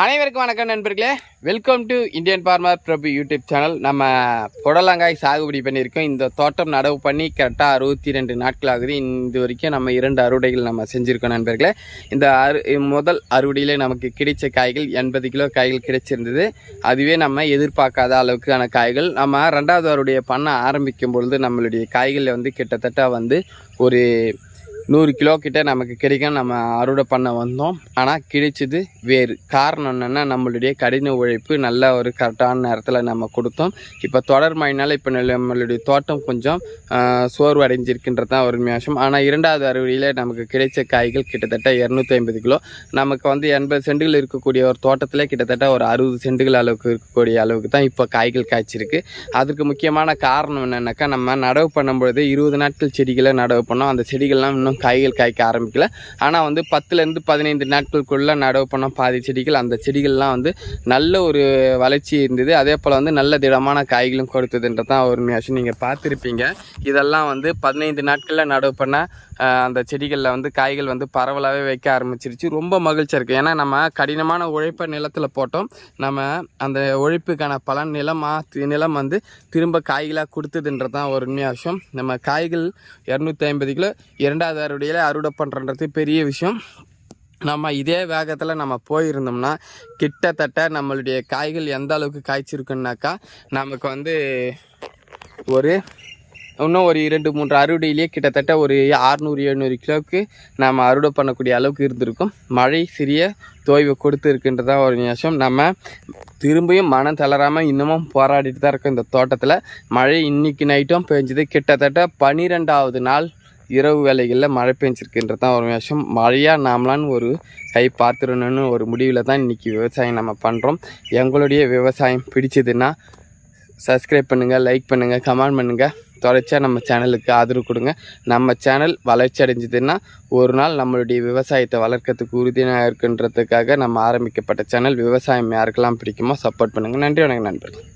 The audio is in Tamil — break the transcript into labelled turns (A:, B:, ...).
A: அனைவருக்கும் வணக்கம் நண்பர்களே. Welcome to Indian farmer Prabhu YouTube channel நம்ம புடலங்காய் சாகுபடி பண்ணியிருக்கோம். இந்த தோட்டம் நடவு பண்ணி கரெக்டாக அறுபத்தி ரெண்டு நாட்கள் ஆகுது இந்த வரைக்கும் நம்ம இரண்டு அறுவடைகள் நம்ம செஞ்சுருக்கோம் நண்பர்களே. இந்த அறு முதல் அறுவடையில் நமக்கு கிடைச்ச காய்கள் எண்பது கிலோ காய்கள் கிடைச்சிருந்தது. அதுவே நம்ம எதிர்பார்க்காத அளவுக்கான காய்கள். நம்ம ரெண்டாவது அறுவடையை பண்ண ஆரம்பிக்கும் பொழுது நம்மளுடைய காய்களில் வந்து கிட்டத்தட்ட வந்து ஒரு நூறு கிலோ கிட்ட நமக்கு கிடைக்கும் நம்ம அறுவடை பண்ண வந்தோம். ஆனால் கிடைச்சது வேறு. காரணம் என்னென்னா நம்மளுடைய கடின உழைப்பு நல்ல ஒரு கரெக்டான நேரத்தில் நம்ம கொடுத்தோம். இப்போ தொடர் மழைனால இப்போ நம்மளுடைய தோட்டம் கொஞ்சம் சோர்வு அடைஞ்சிருக்கின்றது தான் ஒரு விஷயம் ஆனால் இரண்டாவது அறுவடையில் நமக்கு கிடைச்ச காய்கள் கிட்டத்தட்ட இரநூத்தி ஐம்பது கிலோ. நமக்கு வந்து எண்பது சென்டுகள் இருக்கக்கூடிய ஒரு தோட்டத்தில் கிட்டத்தட்ட ஒரு அறுபது சென்டுகள் அளவுக்கு இருக்கக்கூடிய அளவுக்கு தான் இப்போ காய்கள் காய்ச்சிருக்கு. அதுக்கு முக்கியமான காரணம் என்னென்னாக்கா நம்ம நடவு பண்ணும்பொழுது இருபது நாட்கள் செடிகளை நடவு பண்ணோம். அந்த செடிகள்லாம் இன்னும் காய்கள் காய்க்க ஆரம்பிக்கல. ஆனால் வந்து பத்துலேருந்து பதினைந்து நாட்களுக்குள்ளே நடவு பண்ண பாதி செடிகள் அந்த செடிகள்லாம் வந்து நல்ல ஒரு வளர்ச்சி இருந்தது. அதே போல் வந்து நல்ல திடமான காய்களும் கொடுத்ததுன்றது தான் ஒரு விஷயம் நீங்கள் பார்த்துருப்பீங்க. இதெல்லாம் வந்து பதினைந்து நாட்களில் நடவு பண்ண அந்த செடிகளில் வந்து காய்கள் வந்து பரவலாகவே வைக்க ஆரம்பிச்சிருச்சு. ரொம்ப மகிழ்ச்சியாக இருக்குது ஏன்னா நம்ம கடினமான உழைப்பை நிலத்தில் போட்டோம். நம்ம அந்த உழைப்புக்கான பலன் நிலமாக நிலம் வந்து திரும்ப காய்களாக கொடுத்ததுன்றது தான் ஒரு உண்மையான விஷயம். நம்ம காய்கள் இரநூத்தி ஐம்பது கிலோ இரண்டாவது அறுவடையில் அறுவடை பண்ணுறன்றது பெரிய விஷயம். நம்ம இதே வேகத்தில் நம்ம போயிருந்தோம்னா கிட்டத்தட்ட நம்மளுடைய காய்கள் எந்த அளவுக்கு காய்ச்சிருக்குன்னாக்கா நமக்கு வந்து ஒரு இன்னும் ஒரு இரண்டு மூன்று அறுவடையிலேயே கிட்டத்தட்ட ஒரு அறுநூறு எழுநூறு கிலோவுக்கு நாம் அறுவடை பண்ணக்கூடிய அளவுக்கு இருந்திருக்கும். மழை சிறிய தோய்வு கொடுத்து இருக்கின்றதா ஒரு நிமிஷம் நம்ம திரும்பியும் மனம் தளராமல் இன்னமும் போராடிட்டு தான் இருக்கோம் இந்த தோட்டத்தில். மழை இன்றைக்கி நைட்டும் பெஞ்சுது. கிட்டத்தட்ட பனிரெண்டாவது நாள் இரவு வேலைகளில் மழை பெஞ்சிருக்குன்றது தான் ஒரு விஷயம் மழையாக நாமளான்னு ஒரு கை பார்த்துடணும்னு ஒரு முடிவில் தான் இன்றைக்கி விவசாயம் நம்ம பண்ணுறோம் எங்களுடைய விவசாயம் பிடிச்சதுன்னா சப்ஸ்கிரைப் பண்ணுங்கள் லைக் பண்ணுங்கள் கமெண்ட் பண்ணுங்கள் தொடர்ச்சியாக நம்ம சேனலுக்கு ஆதரவு கொடுங்க. நம்ம சேனல் வளர்ச்சி அடைஞ்சதுன்னா ஒரு நாள் நம்மளுடைய விவசாயத்தை வளர்க்கறதுக்கு உறுதியாக இருக்குன்றதுக்காக நம்ம ஆரம்பிக்கப்பட்ட சேனல் விவசாயம் யாருக்கெல்லாம் பிடிக்குமோ சப்போர்ட் பண்ணுங்கள் நன்றி வணக்கம் நண்பர்கள்.